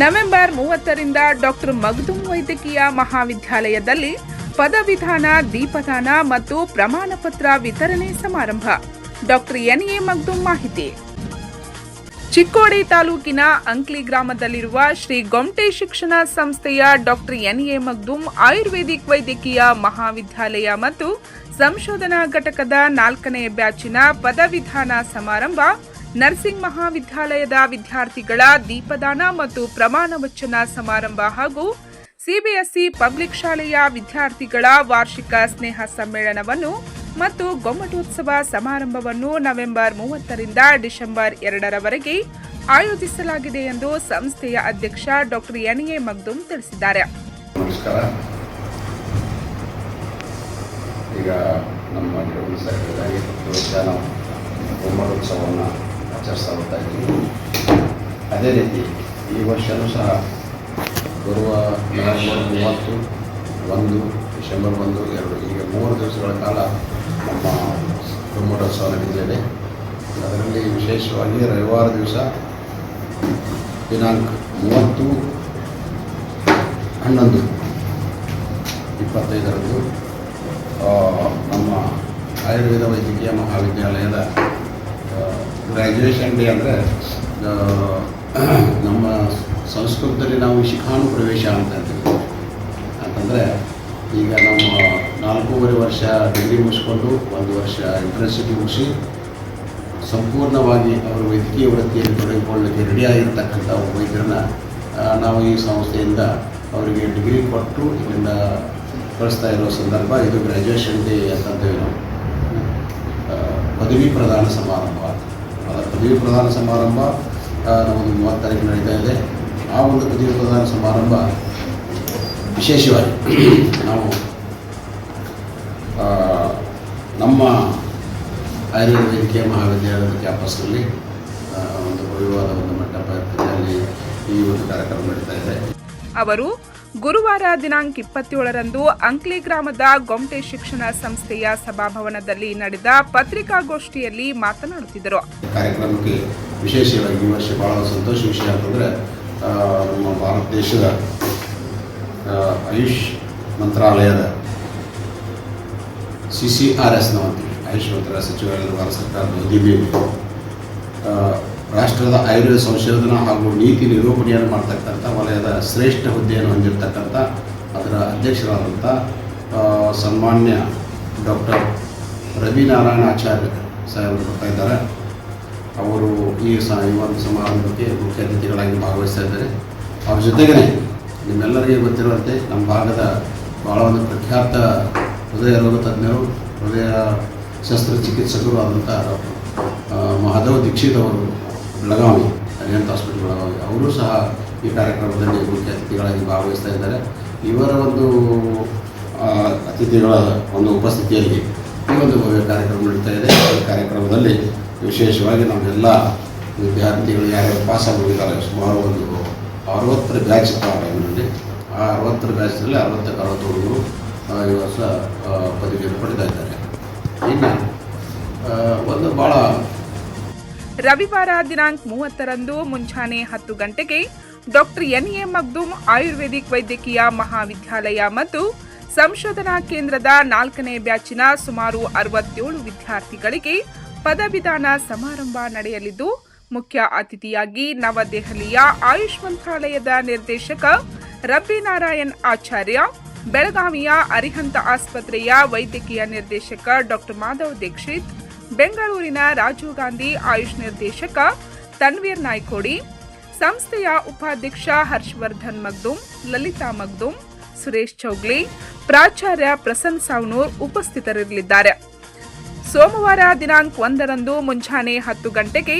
November ಮೂವತ್ತರಿಂದ doctor Magdum ವೈದ್ಯಕೀಯ ಮಹಾವಿದ್ಯಾಲಯದಲ್ಲಿ ಪದವಿಧಾನ, ದೀಪದಾನ ಮತ್ತು ಪ್ರಮಾಣ ಪತ್ರ ವಿತರಣೆ ಸಮಾರಂಭ. ಡಾಕ್ಟರ್ ಎನ್ಎ ಮಗ್ದುಮ್ ಮಾಹಿತಿ. ಚಿಕ್ಕೋಡಿ ತಾಲೂಕಿನ ಅಂಕ್ಲಿ ಗ್ರಾಮದಲ್ಲಿರುವ ಶ್ರೀ ಗೊಮ್ಟೆ ಶಿಕ್ಷಣ ಸಂಸ್ಥೆಯ ಡಾಕ್ಟರ್ ಎನ್ಎ ಮಗ್ದುಮ್ ಆಯುರ್ವೇದಿಕ್ ವೈದ್ಯಕೀಯ ಮಹಾವಿದ್ಯಾಲಯ ಮತ್ತು ಸಂಶೋಧನಾ ಘಟಕದ ನಾಲ್ಕನೇ ಬ್ಯಾಚಿನ ಪದವಿಧಾನ ಸಮಾರಂಭ ನರ್ಸಿಂಗ್ ಮಹಾವಿದ್ಯಾಲಯದ ವಿದ್ಯಾರ್ಥಿಗಳ ದೀಪದಾನ ಮತ್ತು ಪ್ರಮಾಣ ವಚನ ಸಮಾರಂಭ ಹಾಗೂ ಸಿಬಿಎಸ್ಇ ಪಬ್ಲಿಕ್ ಶಾಲೆಯ ವಿದ್ಯಾರ್ಥಿಗಳ ವಾರ್ಷಿಕ ಸ್ನೇಹ ಸಮ್ಮೇಳನವನ್ನು ಮತ್ತು ಗೊಮ್ಮಟೋತ್ಸವ ಸಮಾರಂಭವನ್ನು ನವೆಂಬರ್ ಮೂವತ್ತರಿಂದ ಡಿಸೆಂಬರ್ ಎರಡರವರೆಗೆ ಆಯೋಜಿಸಲಾಗಿದೆ ಎಂದು ಸಂಸ್ಥೆಯ ಅಧ್ಯಕ್ಷ ಡಾಕ್ಟರ್ ಎನ್ಎ ಮಗ್ದುಮ್ ತಿಳಿಸಿದ್ದಾರೆ. ಈಗ ನಮ್ಮ ಆಚರಿಸ್ತಾ ಬರ್ತಾ ಇದ್ದೀವಿ ಅದೇ ರೀತಿ ಈ ವರ್ಷವೂ ಸಹ ಬರುವ ನವೆಂಬರ್ ಮೂವತ್ತು ಒಂದು ಡಿಸೆಂಬರ್ ಒಂದು ಎರಡು ಹೀಗೆ ಮೂರು ದಿವಸಗಳ ಕಾಲ ನಮ್ಮ ಬ್ರಹ್ಮೋತ್ಸವ ನಡೆಯಲಿದೆ ಅದರಲ್ಲಿ ವಿಶೇಷವಾಗಿ ರವಿವಾರ ದಿವಸ ದಿನಾಂಕ ಮೂವತ್ತು ಹನ್ನೊಂದು ಇಪ್ಪತ್ತೈದರಂದು ನಮ್ಮ ಆಯುರ್ವೇದ ವೈದ್ಯಕೀಯ ಮಹಾವಿದ್ಯಾಲಯದ ಗ್ರ್ಯಾಜುಯೇಷನ್ ಡೇ ಅಂದರೆ ನಮ್ಮ ಸಂಸ್ಕೃತದಲ್ಲಿ ನಾವು ಶಿಖಾನು ಪ್ರವೇಶ ಅಂತ ಹೇಳ್ತೀವಿ ಯಾಕಂದರೆ, ಈಗ ನಮ್ಮ ನಾಲ್ಕೂವರೆ ವರ್ಷ ಡಿಗ್ರಿ ಮುಗಿಸ್ಕೊಂಡು ಒಂದು ವರ್ಷ ಇಂಟರ್ನ್ಸಿಟಿ ಮುಗಿಸಿ, ಸಂಪೂರ್ಣವಾಗಿ ಅವರು ವೈದ್ಯಕೀಯ ವೃತ್ತಿಯಲ್ಲಿ ತೊಡಗಿಕೊಳ್ಳಲಿಕ್ಕೆ ರೆಡಿಯಾಗಿರ್ತಕ್ಕಂಥ ವೈದ್ಯರನ್ನ ನಾವು ಈ ಸಂಸ್ಥೆಯಿಂದ ಅವರಿಗೆ ಡಿಗ್ರಿ ಕೊಟ್ಟು ಇಲ್ಲಿಂದ ಕಳಿಸ್ತಾ ಇರೋ ಸಂದರ್ಭ, ಇದು ಗ್ರ್ಯಾಜುಯೇಷನ್ ಡೇ ಅಂತಂದೇವೆ ನಾವು. ಪದವಿ ಪ್ರದಾನ ಸಮಾರಂಭ. ಪದವಿ ಪ್ರದಾನ ಸಮಾರಂಭ ನಮ್ಮದು ಮೂವತ್ತು ತಾರೀಕು ನಡೀತಾ ಇದೆ. ಆ ಒಂದು ಪದವಿ ಪ್ರದಾನ ಸಮಾರಂಭ ವಿಶೇಷವಾಗಿ ನಾವು ನಮ್ಮ ಆಯುರ್ವೇದಿಕೆ ಮಹಾವಿದ್ಯಾಲಯದ ಕ್ಯಾಂಪಸ್ನಲ್ಲಿ ಒಂದು ಭವ್ಯವಾದ ಒಂದು ಮಂಟಪ ಈ ಒಂದು ಕಾರ್ಯಕ್ರಮ ನಡೀತಾ ಇದೆ. ಅವರು ಗುರುವಾರ ದಿನಾಂಕ ಇಪ್ಪತ್ತೇಳರಂದು ಅಂಕ್ಲಿ ಗ್ರಾಮದ ಗೊಮ್ಟೆ ಶಿಕ್ಷಣ ಸಂಸ್ಥೆಯ ಸಭಾಭವನದಲ್ಲಿ ನಡೆದ ಪತ್ರಿಕಾಗೋಷ್ಠಿಯಲ್ಲಿ ಮಾತನಾಡುತ್ತಿದ್ದರು. ಕಾರ್ಯಕ್ರಮಕ್ಕೆ ವಿಶೇಷವಾಗಿ ಈ ವರ್ಷ ಬಹಳ ಸಂತೋಷ ವಿಷಯ ಅಂತಂದರೆ ನಮ್ಮ ಭಾರತ ದೇಶದ ಆಯುಷ್ ಮಂತ್ರಾಲಯದ ಸಿ ಸಿ ಆರ್ ಎಸ್ ನಾವು ಆಯುಷ್ ಮಂತ್ರಾಲಯ ಸಚಿವಾಲಯದ ಭಾರತ ಸರ್ಕಾರದ ರಾಷ್ಟ್ರದ ಆಯುರ್ವೇದ ಸಂಶೋಧನಾ ಹಾಗೂ ನೀತಿ ನಿರೂಪಣೆಯನ್ನು ಮಾಡ್ತಕ್ಕಂಥ ವಲಯದ ಶ್ರೇಷ್ಠ ಹುದ್ದೆಯನ್ನು ಹೊಂದಿರತಕ್ಕಂಥ ಅದರ ಅಧ್ಯಕ್ಷರಾದಂಥ ಸನ್ಮಾನ್ಯ ಡಾಕ್ಟರ್ ರವಿನಾರಾಯಣ ಆಚಾರ್ಯ ಸಾಹೇಬರು ಬರ್ತಾ ಇದ್ದಾರೆ. ಅವರು ಈ ಸ ಒಂದು ಸಮಾರಂಭಕ್ಕೆ ಮುಖ್ಯ ಅತಿಥಿಗಳಾಗಿ ಭಾಗವಹಿಸ್ತಾ ಇದ್ದಾರೆ. ಅವ್ರ ಜೊತೆಗೇ ನಿಮ್ಮೆಲ್ಲರಿಗೆ ಗೊತ್ತಿರುವಂತೆ ನಮ್ಮ ಭಾಗದ ಭಾಳ ಒಂದು ಪ್ರಖ್ಯಾತ ಹೃದಯ ರೋಗ ತಜ್ಞರು, ಹೃದಯ ಶಸ್ತ್ರಚಿಕಿತ್ಸಕರು ಆದಂಥ ಡಾಕ್ಟರ್ ಮಹಾದೇವ್ ದೀಕ್ಷಿತ್ ಅವರು ಬೆಳಗಾವಿ ಅರಿಯಂತ್ ಹಾಸ್ಪಿಟಲ್ ಬೆಳಗಾವಿ, ಅವರು ಸಹ ಈ ಕಾರ್ಯಕ್ರಮದಲ್ಲಿ ಮುಖ್ಯ ಅತಿಥಿಗಳಾಗಿ ಭಾಗವಹಿಸ್ತಾ ಇದ್ದಾರೆ. ಇವರ ಒಂದು ಅತಿಥಿಗಳ ಒಂದು ಉಪಸ್ಥಿತಿಯಲ್ಲಿ ಈ ಒಂದು ಭವ್ಯ ಕಾರ್ಯಕ್ರಮ ನಡೀತಾ ಇದೆ. ಈ ಕಾರ್ಯಕ್ರಮದಲ್ಲಿ ವಿಶೇಷವಾಗಿ ನಮ್ಮೆಲ್ಲ ವಿದ್ಯಾರ್ಥಿಗಳು ಯಾರ್ಯಾರು ಪಾಸ್ ಆಗೋಗಿದ್ದಾರೆ, ಸುಮಾರು ಒಂದು ಅರವತ್ತರ ಬ್ಯಾಚ್ ಟೈಮ್ನಲ್ಲಿ ಆ ಅರವತ್ತರ ಬ್ಯಾಚ್ನಲ್ಲಿ ಅರವತ್ತಕ್ಕೆ ಅರವತ್ತು ಹುಡುಗರು ಈ ವರ್ಷ ಪದವಿಯನ್ನು ಪಡೆದಿದ್ದಾರೆ. ಇನ್ನು ಒಂದು ಭಾಳ ರವಿವಾರ ದಿನಾಂಕ ಮೂವತ್ತರಂದು ಮುಂಜಾನೆ ಹತ್ತು ಗಂಟೆಗೆ doctor N A Magdum Ayurvedic ವೈದ್ಯಕೀಯ ಮಹಾವಿದ್ಯಾಲಯ ಮತ್ತು ಸಂಶೋಧನಾ ಕೇಂದ್ರದ ನಾಲ್ಕನೇ ಬ್ಯಾಚಿನ ಸುಮಾರು ಅರವತ್ತೇಳು ವಿದ್ಯಾರ್ಥಿಗಳಿಗೆ ಪದವಿಧಾನ ಸಮಾರಂಭ ನಡೆಯಲಿದ್ದು, ಮುಖ್ಯ ಅತಿಥಿಯಾಗಿ ನವದೆಹಲಿಯ ಆಯುಷ್ ಮಂತ್ರಾಲಯದ ನಿರ್ದೇಶಕ ರಬ್ಬಿನಾರಾಯಣ್ ಆಚಾರ್ಯ, ಬೆಳಗಾವಿಯ ಅರಿಹಂತ ಆಸ್ಪತ್ರೆಯ ವೈದ್ಯಕೀಯ ನಿರ್ದೇಶಕ ಡಾಕ್ಟರ್ ಮಾಧವ್ ದೀಕ್ಷಿತ್ ಬೆಂಗಳೂರಿನ ರಾಜೀವ್ ಗಾಂಧಿ ಆಯುಷ್ ನಿರ್ದೇಶಕ ತನ್ವೀರ್ ನಾಯ್ಕೋಡಿ, ಸಂಸ್ಥೆಯ ಉಪಾಧ್ಯಕ್ಷ ಹರ್ಷವರ್ಧನ್ ಮಗ್ದುಮ್ ಲಲಿತಾ ಮಗ್ದುಮ್ ಸುರೇಶ್ ಚೌಗ್ಲಿ, ಪ್ರಾಚಾರ್ಯ ಪ್ರಸನ್ನ ಸಾವ್ನೂರ್ ಉಪಸ್ಥಿತರಿರಲಿದ್ದಾರೆ. ಸೋಮವಾರ ದಿನಾಂಕ ಒಂದರಂದು ಮುಂಜಾನೆ ಹತ್ತು ಗಂಟೆಗೆ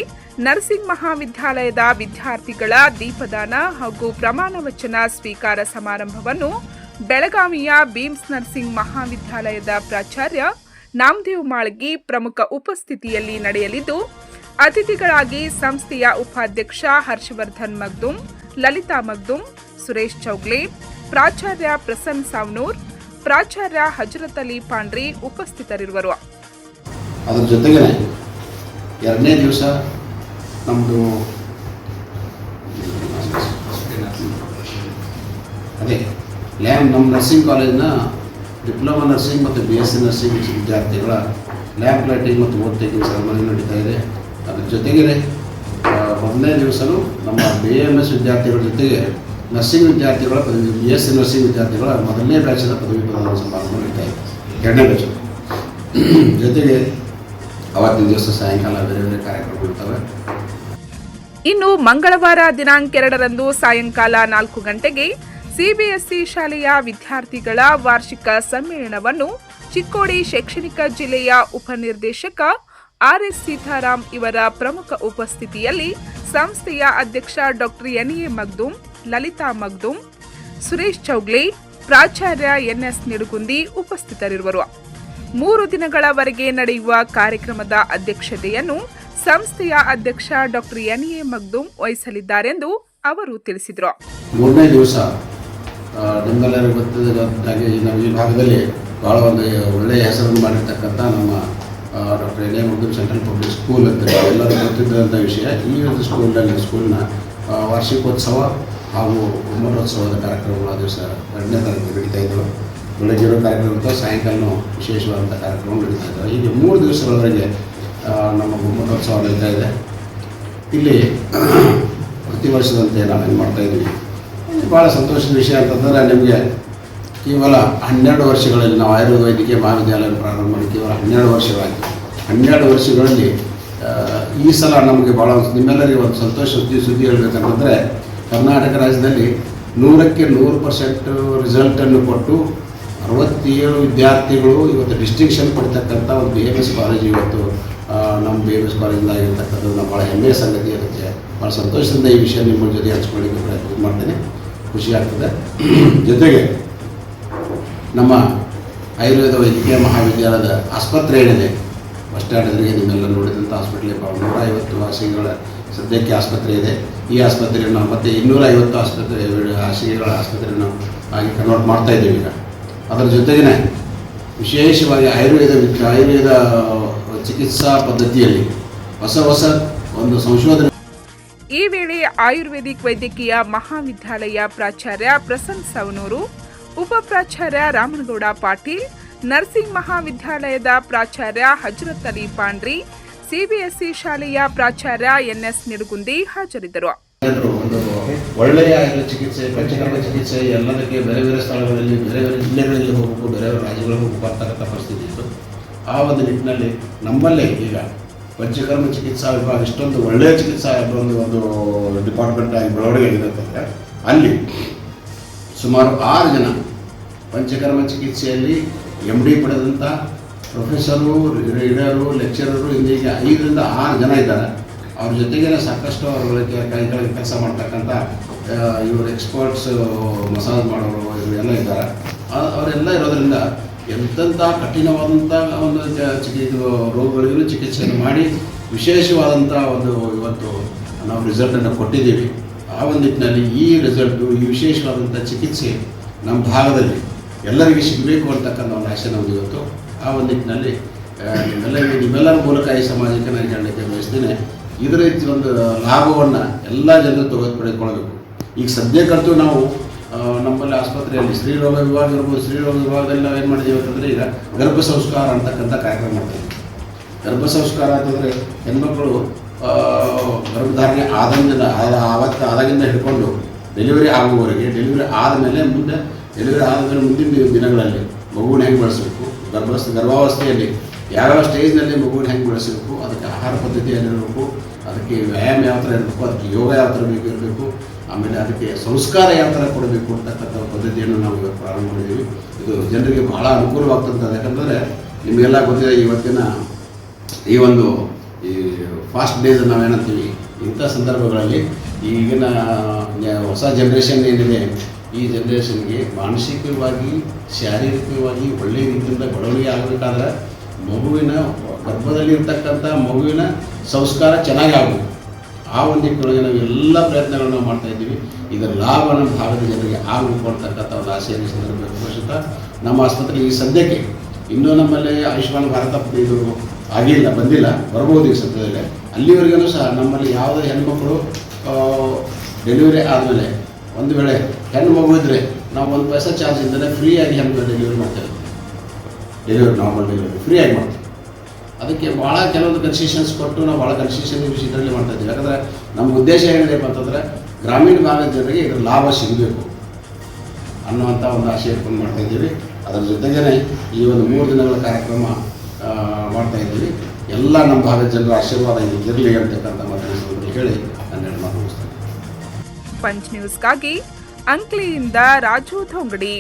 ನರ್ಸಿಂಗ್ ಮಹಾವಿದ್ಯಾಲಯದ ವಿದ್ಯಾರ್ಥಿಗಳ ದೀಪದಾನ ಹಾಗೂ ಪ್ರಮಾಣ ವಚನ ಸ್ವೀಕಾರ ಸಮಾರಂಭವನ್ನು ಬೆಳಗಾವಿಯ ಬೀಮ್ಸ್ ನರ್ಸಿಂಗ್ ಮಹಾವಿದ್ಯಾಲಯದ ಪ್ರಾಚಾರ್ಯ ನಾಮದೇವ್ ಮಾಳ್ಗಿ ಪ್ರಮುಖ ಉಪಸ್ಥಿತಿಯಲ್ಲಿ ನಡೆಯಲಿದ್ದು, ಅತಿಥಿಗಳಾಗಿ ಸಂಸ್ಥೆಯ ಉಪಾಧ್ಯಕ್ಷ ಹರ್ಷವರ್ಧನ್ ಮಗ್ದುಮ್ ಲಲಿತಾ ಮಗ್ದುಮ್ ಸುರೇಶ್ ಚೌಗ್ಲೆ, ಪ್ರಾಚಾರ್ಯ ಪ್ರಸನ್ನ ಸಾವ್ನೂರ್, ಪ್ರಾಚಾರ್ಯ ಹಜರತ್ ಅಲಿ ಪಾಂಡ್ರಿ ಉಪಸ್ಥಿತರಿರುವರು. ಅದರ ಜೊತೆಗೆ ಎರಡನೇ ದಿವಸ ನಮ್ಮದು ಅದೇ ಲ್ಯಾಮ್ ನಮ್ಮ ನರ್ಸಿಂಗ್ ಕಾಲೇಜಿನ ಡಿಪ್ಲೊಮಾ ನರ್ಸಿಂಗ್ ಮತ್ತು ಬಿ ಎಸ್ ಸಿ ನರ್ಸಿಂಗ್ ವಿದ್ಯಾರ್ಥಿಗಳ ಲ್ಯಾಬ್ ಲೈಟಿಂಗ್ ಮತ್ತು ಓಟ್ ಟೇಕಿಂಗ್ ಸೆರೆಮನಿ ನಡೀತಾ ಇದೆ. ಅದ್ರ ಜೊತೆಗೆ ಮೊದಲನೇ ದಿವಸವೂ ನಮ್ಮ ಬಿ ಎಂ ಎಸ್ ವಿದ್ಯಾರ್ಥಿಗಳ ಜೊತೆಗೆ ನರ್ಸಿಂಗ್ ವಿದ್ಯಾರ್ಥಿಗಳ ಬಿ ಎಸ್ ಸಿ ನರ್ಸಿಂಗ್ ವಿದ್ಯಾರ್ಥಿಗಳ ಮೊದಲನೇ ಬ್ಯಾಚಿನ ಪದವಿ ಪ್ರದಾನ ಸಮಾರಂಭ ನಡೀತಾ ಇದೆ. ಎರಡನೇ ಬ್ಯಾಚ್. ಜೊತೆಗೆ ಅವತ್ತಿನ ದಿವಸ ಸಾಯಂಕಾಲ ಬೇರೆ ಬೇರೆ ಕಾರ್ಯಕ್ರಮಗಳಿರ್ತವೆ ಇನ್ನು ಮಂಗಳವಾರ ದಿನಾಂಕ ಎರಡರಂದು ಸಾಯಂಕಾಲ ನಾಲ್ಕು ಗಂಟೆಗೆ ಸಿಬಿಎಸ್ಇ ಶಾಲೆಯ ವಿದ್ಯಾರ್ಥಿಗಳ ವಾರ್ಷಿಕ ಸಮ್ಮೇಳನವನ್ನು ಚಿಕ್ಕೋಡಿ ಶೈಕ್ಷಣಿಕ ಜಿಲ್ಲೆಯ ಉಪನಿರ್ದೇಶಕ ಆರ್ಎಸ್ ಸೀತಾರಾಮ್ ಇವರ ಪ್ರಮುಖ ಉಪಸ್ಥಿತಿಯಲ್ಲಿ ಸಂಸ್ಥೆಯ ಅಧ್ಯಕ್ಷ doctor N A Magdum, Lalita Magdum, Suresh Chougle, ಪ್ರಾಚಾರ್ಯ ಎನ್ಎಸ್ ನಿಡುಗುಂದಿ ಉಪಸ್ಥಿತರಿರುವರು. ಮೂರು ದಿನಗಳವರೆಗೆ ನಡೆಯುವ ಕಾರ್ಯಕ್ರಮದ ಅಧ್ಯಕ್ಷತೆಯನ್ನು ಸಂಸ್ಥೆಯ ಅಧ್ಯಕ್ಷ ಡಾಕ್ಟರ್ ಎನ್ ಎ ವಹಿಸಲಿದ್ದಾರೆಂದು ಅವರು ತಿಳಿಸಿದರು. ಮೂರನೇ ದಿವಸ ನಿಮ್ಮೆಲ್ಲರಿಗೂ ಗೊತ್ತಿದ್ದಾಗಿ ನಮ್ಮ ಈ ಭಾಗದಲ್ಲಿ ಭಾಳ ಒಂದು ಒಳ್ಳೆಯ ಹೆಸರನ್ನು ಮಾಡಿರ್ತಕ್ಕಂಥ ನಮ್ಮ doctor N A Magdum central public school ಅಂತ ಎಲ್ಲರಿಗೂ ಗೊತ್ತಿದ್ದಂಥ ವಿಷಯ. ಈ ಒಂದು ಸ್ಕೂಲ್ನಲ್ಲಿ ಸ್ಕೂಲ್ನ ವಾರ್ಷಿಕೋತ್ಸವ ಹಾಗೂ ಬ್ರಹ್ಮೋತ್ಸವದ ಕಾರ್ಯಕ್ರಮಗಳು ದಿವಸ ಎರಡನೇ ತಾರೀಕು ನಡೀತಾ ಇದ್ದವು. ಬೆಳಗ್ಗೆ ಇರೋ ಕಾರ್ಯಕ್ರಮ ಸಾಯಂಕಾಲ ವಿಶೇಷವಾದಂಥ ಕಾರ್ಯಕ್ರಮ ನಡೀತಾ ಇದ್ದಾವೆ. ಹೀಗೆ ಮೂರು ದಿವಸಗಳವರೆಗೆ ನಮ್ಮ ಬ್ರಹ್ಮೋತ್ಸವ ನಡೀತಾ ಇದೆ. ಇಲ್ಲಿ ಪ್ರತಿ ವರ್ಷದಂತೆ ನಾವೇನು ಮಾಡ್ತಾ ಇದ್ದೀವಿ? ಭಾಳ ಸಂತೋಷದ ವಿಷಯ ಅಂತಂದರೆ ನಿಮಗೆ ಕೇವಲ ಹನ್ನೆರಡು ವರ್ಷಗಳಲ್ಲಿ ನಾವು ಆಯುರ್ವೇದ ವೈದ್ಯಕೀಯ ಮಹಾವಿದ್ಯಾಲಯ ಪ್ರಾರಂಭ ಮಾಡಿ ಕೇವಲ ಹನ್ನೆರಡು ವರ್ಷಗಳಾಗಿ ಹನ್ನೆರಡು ವರ್ಷಗಳಲ್ಲಿ ಈ ಸಲ ನಮಗೆ ಭಾಳ ನಿಮ್ಮೆಲ್ಲರಿಗೂ ಒಂದು ಸಂತೋಷ ಸುದ್ದಿ ಸುದ್ದಿ ಹೇಳಬೇಕಂತಂದರೆ ಕರ್ನಾಟಕ ರಾಜ್ಯದಲ್ಲಿ ನೂರಕ್ಕೆ ನೂರು ಪರ್ಸೆಂಟ್ ರಿಸಲ್ಟನ್ನು ಕೊಟ್ಟು ಅರವತ್ತೇಳು ವಿದ್ಯಾರ್ಥಿಗಳು ಇವತ್ತು ಡಿಸ್ಟಿಂಕ್ಷನ್ ಪಡ್ತಕ್ಕಂಥ ಒಂದು ಬಿ ಎಂ ಎಸ್ ಕಾಲೇಜ್ ಇವತ್ತು ನಮ್ಮ ಬಿ ಎಂ ಎಸ್ ಕಾಲೇಜಿಂದ ಆಗಿರ್ತಕ್ಕಂಥದ್ದು ಭಾಳ ಹೆಮ್ಮೆಯ ಸಂಗತಿ ಇರುತ್ತೆ ಭಾಳ ಸಂತೋಷದಿಂದ ಈ ವಿಷಯ ನಿಮ್ಮ ಜೊತೆ ಹಂಚ್ಕೊಳ್ಳಿಕ್ಕೆ ಪ್ರಯತ್ನ ಮಾಡ್ತೇನೆ. ಖುಷಿ ಆಗ್ತದೆ. ಜೊತೆಗೆ ನಮ್ಮ ಆಯುರ್ವೇದ ವೈದ್ಯಕೀಯ ಮಹಾವಿದ್ಯಾಲಯದ ಆಸ್ಪತ್ರೆ ಏನಿದೆ, ಬಸ್ ಸ್ಟ್ಯಾಂಡ್ ಎದುರಿಗೆ ನಿಮ್ಮೆಲ್ಲ ನೋಡಿದಂಥ ಹಾಸ್ಪಿಟ್ಲಿಗೆ ನೂರ ಐವತ್ತು ಹಾಸಿಗೆಗಳ, ಸದ್ಯಕ್ಕೆ ಆಸ್ಪತ್ರೆ ಇದೆ. ಈ ಆಸ್ಪತ್ರೆಯನ್ನು ಮತ್ತೆ ಇನ್ನೂರ ಐವತ್ತು ಆಸ್ಪತ್ರೆ ಹಾಸಿಗೆಗಳ ಆಸ್ಪತ್ರೆಯನ್ನು ಹಾಗೆ ಕನ್ವರ್ಟ್ ಮಾಡ್ತಾ ಇದ್ದೀವಿ ಈಗ. ಅದರ ಜೊತೆಗೇ ವಿಶೇಷವಾಗಿ ಆಯುರ್ವೇದ ವಿದ್- ಆಯುರ್ವೇದ ಚಿಕಿತ್ಸಾ ಪದ್ಧತಿಯಲ್ಲಿ ಹೊಸ ಹೊಸ ಒಂದು ಸಂಶೋಧನೆ ಈ ಆಯುರ್ವೇದಿಕ್ ವೈದ್ಯಕೀಯ ಮಹಾವಿದ್ಯಾಲಯ ಪ್ರಾಚಾರ್ಯ ಪ್ರಸನ್ನ ಸವನೂರು, ಉಪ ಪ್ರಾಚಾರ್ಯ ರಾಮನಗೌಡ ಪಾಟೀಲ್, ನರ್ಸಿಂಗ್ ಮಹಾವಿದ್ಯಾಲಯದ ಪ್ರಾಚಾರ್ಯ ಹಜರತ್ ಅಲಿ ಪಾಂಡ್ರಿ ಸಿಬಿಎಸ್ಇ ಶಾಲೆಯ ಪ್ರಾಚಾರ್ಯ ಎನ್ಎಸ್ ನಿಡುಗುಂದಿ ಹಾಜರಿದ್ದರು. ಒಳ್ಳೆಯ ಚಿಕಿತ್ಸೆ ಪಂಚಕರ್ಮ ಚಿಕಿತ್ಸೆ, ಎಲ್ಲದಕ್ಕೆ ಬೇರೆ ಬೇರೆ ಸ್ಥಳಗಳಲ್ಲಿ, ಬೇರೆ ಬೇರೆ ಜಿಲ್ಲೆಗಳಲ್ಲಿ ಹೋಗಬೇಕು, ಬೇರೆ ಬೇರೆ ರಾಜ್ಯಗಳಿಗೆ ಹೋಗಬೇಕು ಅಂತಕ್ಕಂಥ ಪರಿಸ್ಥಿತಿ ಇತ್ತು. ಆ ಒಂದು ನಿಟ್ಟಿನಲ್ಲಿ ನಮ್ಮಲ್ಲೇ ಈಗ ಪಂಚಕರ್ಮ ಚಿಕಿತ್ಸಾ ವಿಭಾಗ ಇಷ್ಟೊಂದು ಒಳ್ಳೆಯ ಚಿಕಿತ್ಸಾ ಒಂದು ಒಂದು ಡಿಪಾರ್ಟ್ಮೆಂಟ್ ಆಗಿ ಬೆಳವಣಿಗೆ ಆಗಿದೆ ಅಲ್ಲಿ ಸುಮಾರು ಆರು ಜನ ಪಂಚಕರ್ಮ ಚಿಕಿತ್ಸೆಯಲ್ಲಿ ಎಂ ಡಿ ಪಡೆದಂಥ ಪ್ರೊಫೆಸರು ರೀಡರು ಲೆಕ್ಚರರು ಇಂದೀಗ ಐದರಿಂದ ಆರು ಜನ ಇದ್ದಾರೆ. ಅವ್ರ ಜೊತೆಗೆ ಸಾಕಷ್ಟು ಅವ್ರ ಕೈಗಳಿಗೆ ಕೆಲಸ ಮಾಡ್ತಕ್ಕಂಥ ಇವರು ಎಕ್ಸ್ಪರ್ಟ್ಸ್ ಮಸಾಜ್ ಮಾಡೋರು ಇವರೆಲ್ಲ ಇದ್ದಾರೆ. ಅವರೆಲ್ಲ ಇರೋದ್ರಿಂದ ಎಂತೆಂಥ ಕಠಿಣವಾದಂಥ ಒಂದು ಇದು ರೋಗಗಳಿಗೂ ಚಿಕಿತ್ಸೆಯನ್ನು ಮಾಡಿ ವಿಶೇಷವಾದಂಥ ಒಂದು ಇವತ್ತು ನಾವು ರಿಸಲ್ಟನ್ನು ಕೊಟ್ಟಿದ್ದೀವಿ. ಆ ಒಂದು ನಿಟ್ಟಿನಲ್ಲಿ ಈ ರಿಸಲ್ಟು ಈ ವಿಶೇಷವಾದಂಥ ಚಿಕಿತ್ಸೆ ನಮ್ಮ ಭಾಗದಲ್ಲಿ ಎಲ್ಲರಿಗೂ ಸಿಗಬೇಕು ಅಂತಕ್ಕಂಥ ಒಂದು ಆಸೆ ನಮ್ಮದು ಇವತ್ತು. ಆ ಒಂದು ನಿಟ್ಟಿನಲ್ಲಿ ನಿಮ್ಮೆಲ್ಲ ನಿಮ್ಮೆಲ್ಲರ ಮೂಲಕ ಈ ಸಮಾಜಕ್ಕೆ ನಾನು ಹೇಳಲಿಕ್ಕೆ ಬಯಸ್ತೇನೆ. ಇದರ ಒಂದು ಲಾಭವನ್ನು ಎಲ್ಲ ಜನರು ತೊಗೊಂಡು ಪಡೆದುಕೊಳ್ಬೇಕು. ಈಗ ಸದ್ಯಕ್ಕಂತೂ ನಾವು ನಮ್ಮಲ್ಲಿ ಆಸ್ಪತ್ರೆಯಲ್ಲಿ ಸ್ತ್ರೀರೋಗ ವಿಭಾಗ ಇರ್ಬೋದು, ಸ್ತ್ರೀರೋಗ ವಿಭಾಗದಲ್ಲಿ ನಾವು ಏನು ಮಾಡಿದ್ದೀವಿ ಅಂತಂದರೆ ಈಗ ಗರ್ಭ ಸಂಸ್ಕಾರ ಅಂತಕ್ಕಂಥ ಕಾರ್ಯಕ್ರಮ ಮಾಡ್ತೀವಿ. ಗರ್ಭ ಸಂಸ್ಕಾರ ಅಂತಂದರೆ ಹೆಣ್ಮಕ್ಳು ಗರ್ಭಧಾರಣೆ ಆದಂದಿನ, ಆದ, ಆವತ್ತು, ಆದಾಗಿಂದ ಹಿಡ್ಕೊಂಡು ಡೆಲಿವರಿ ಆಗುವವರೆಗೆ ಡೆಲಿವರಿ ಆದಮೇಲೆ ಮುಂದೆ ಡೆಲಿವರಿ ಆದಮೇಲೆ ಮುಂದಿನ ದಿನಗಳಲ್ಲಿ ಮಗುನ ಹೆಂಗೆ ಬೆಳೆಸಬೇಕು? ಗರ್ಭಸ್ಥ ಗರ್ಭಾವಸ್ಥೆಯಲ್ಲಿ ಯಾವ್ಯಾವ ಸ್ಟೇಜ್ನಲ್ಲಿ ಮಗುನ ಹೆಂಗೆ ಬೆಳೆಸಬೇಕು? ಅದಕ್ಕೆ ಆಹಾರ ಪದ್ಧತಿ ಏನಿರಬೇಕು ಅದಕ್ಕೆ ವ್ಯಾಯಾಮ ಯಾವ ಥರ ಇರಬೇಕು, ಅದಕ್ಕೆ ಯೋಗ ಯಾವ ಥರ ಬೇಕು ಇರಬೇಕು? ಆಮೇಲೆ ಅದಕ್ಕೆ ಸಂಸ್ಕಾರ ಯಾವ ಥರ ಕೊಡಬೇಕು ಅಂತಕ್ಕಂಥ ಪದ್ಧತಿಯನ್ನು ನಾವು ಇವತ್ತು ಪ್ರಾರಂಭ ಮಾಡಿದ್ದೀವಿ. ಇದು ಜನರಿಗೆ ಬಹಳ ಅನುಕೂಲವಾಗ್ತಂಥದ್ದು ಯಾಕಂದರೆ ನಿಮಗೆಲ್ಲ ಗೊತ್ತಿದೆ, ಇವತ್ತಿನ ಈ ಒಂದು ಈ ಫಾಸ್ಟ್ ಡೇಸ್ ನಾವು ಏನಂತೀವಿ, ಇಂಥ ಸಂದರ್ಭಗಳಲ್ಲಿ ಈಗಿನ ಹೊಸ ಜನ್ರೇಷನ್ ಏನಿದೆ, ಈ ಜನ್ರೇಷನ್ಗೆ ಮಾನಸಿಕವಾಗಿ, ಶಾರೀರಿಕವಾಗಿ ಒಳ್ಳೆಯ ರೀತಿಯಿಂದ ಬೆಳವಣಿಗೆ ಆಗಬೇಕಾದ್ರೆ ಮಗುವಿನ ಗರ್ಭದಲ್ಲಿರ್ತಕ್ಕಂಥ ಮಗುವಿನ ಸಂಸ್ಕಾರ ಚೆನ್ನಾಗಿ ಆಗಬೇಕು. ಆ ಒಂದು ನಿಟ್ಟಿನೊಳಗೆ ನಾವು ಎಲ್ಲ ಪ್ರಯತ್ನಗಳನ್ನು ನಾವು ಮಾಡ್ತಾ ಇದ್ದೀವಿ. ಇದರ ಲಾಭ ನಮ್ಮ ಭಾರತ ಜನರಿಗೆ ಆಗಬೇಕು ಅಂತಕ್ಕಂಥ ಒಂದು ಆಸೆಯನ್ನು ಘೋಷಿತ ನಮ್ಮ ಆಸ್ಪತ್ರೆ ಈ ಸದ್ಯಕ್ಕೆ ಇನ್ನೂ ನಮ್ಮಲ್ಲಿ ಆಯುಷ್ಮಾನ್ ಭಾರತ ಇದು ಆಗಿಲ್ಲ, ಬಂದಿಲ್ಲ, ಬರ್ಬೋದು ಈ ಸದ್ಯದಲ್ಲೇ. ಅಲ್ಲಿವರೆಗೂ ಸಹ ನಮ್ಮಲ್ಲಿ ಯಾವುದೇ ಹೆಣ್ಮಕ್ಳು ಡೆಲಿವರಿ ಆದಮೇಲೆ ಒಂದು ವೇಳೆ ಹೆಣ್ಣು ಮಗು ಇದ್ದರೆ ನಾವು ಒಂದು ಪೈಸಾ ಚಾರ್ಜ್ ಇದ್ದರೆ ಫ್ರೀಯಾಗಿ ಹೆಣ್ಣು ಡೆಲಿವರಿ ಮಾಡ್ತೇವೆ. ಡೆಲಿವರಿ ನಾರ್ಮಲ್ ಡೆಲಿವರಿ ಫ್ರೀಯಾಗಿ ಮಾಡ್ತೀವಿ. ಅದಕ್ಕೆ ಭಾಳ ಕೆಲವೊಂದು ಕನ್ಸೆಷನ್ಸ್ ಕೊಟ್ಟು ನಾವು ಭಾಳ ಕನ್ಸೆಷನ್ ಇದರಲ್ಲಿ ಮಾಡ್ತಾ ಇದ್ದೀವಿ. ಯಾಕಂದರೆ ನಮ್ಮ ಉದ್ದೇಶ ಏನಿದೆ ಅಂತಂದರೆ ಗ್ರಾಮೀಣ ಭಾಗದ ಜನರಿಗೆ ಇದರ ಲಾಭ ಸಿಗಬೇಕು ಅನ್ನುವಂಥ ಒಂದು ಆಶಯ ಇಟ್ಕೊಂಡು ಮಾಡ್ತಾ ಇದ್ದೀವಿ. ಅದರ ಜೊತೆಗೇ ಈ ಒಂದು ಮೂರು ದಿನಗಳ ಕಾರ್ಯಕ್ರಮ ಮಾಡ್ತಾ ಇದ್ದೀವಿ. ಎಲ್ಲ ನಮ್ಮ ಭಾಗದ ಜನರ ಆಶೀರ್ವಾದ ಇರಲಿ ಅಂತಕ್ಕಂಥ ಮಾತನ್ನು ಹೇಳಿ ನನ್ನ ಹೇಳಿ ಮಾತು ಪಂಚ್ ನ್ಯೂಸ್ಗಾಗಿ ಅಂಕ್ಲಿಯಿಂದ ರಾಜು ಧೋಂಗಡಿ.